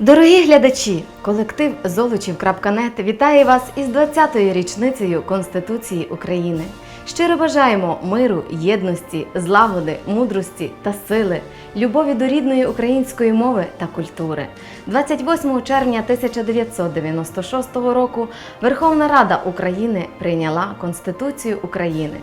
Дорогі глядачі, колектив Золочів.нет вітає вас із 20-ю річницею Конституції України. Щиро бажаємо миру, єдності, злагоди, мудрості та сили, любові до рідної української мови та культури. 28 червня 1996 року Верховна Рада України прийняла Конституцію України,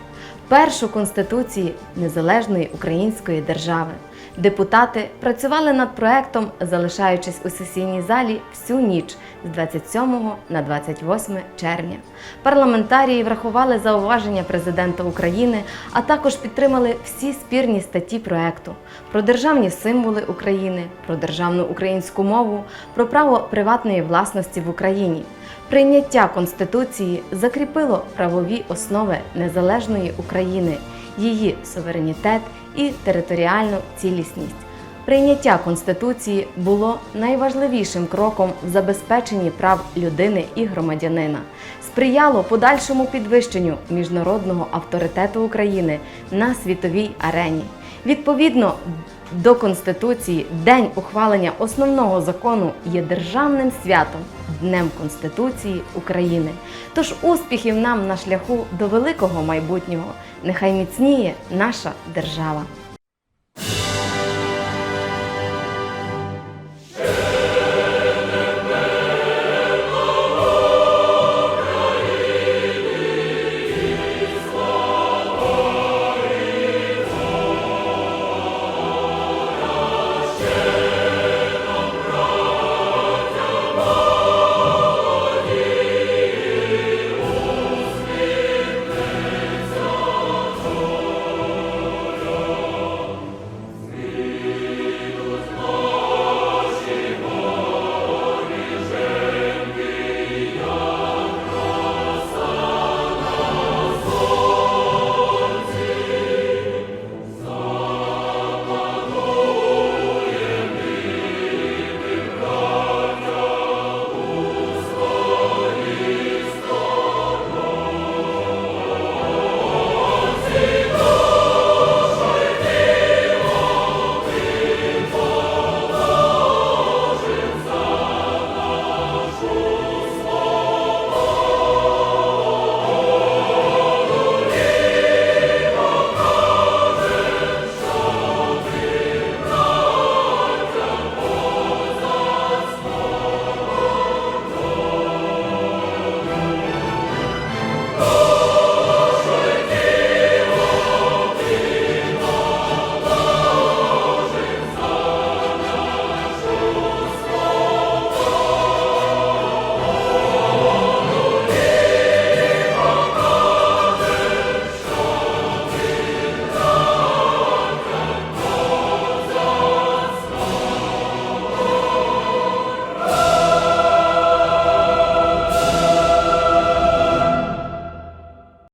першу конституцію незалежної української держави. Депутати працювали над проектом, залишаючись у сесійній залі всю ніч з 27 на 28 червня. Парламентарії врахували зауваження президента України, а також підтримали всі спірні статті проекту про державні символи України, про державну українську мову, про право приватної власності в Україні. Прийняття Конституції закріпило правові основи незалежної України, її суверенітет і територіальну цілісність. Прийняття Конституції було найважливішим кроком в забезпеченні прав людини і громадянина, сприяло подальшому підвищенню міжнародного авторитету України на світовій арені. Відповідно до Конституції, день ухвалення основного закону є державним святом Днем Конституції України. Тож успіхів нам на шляху до великого майбутнього. Нехай міцніє наша держава.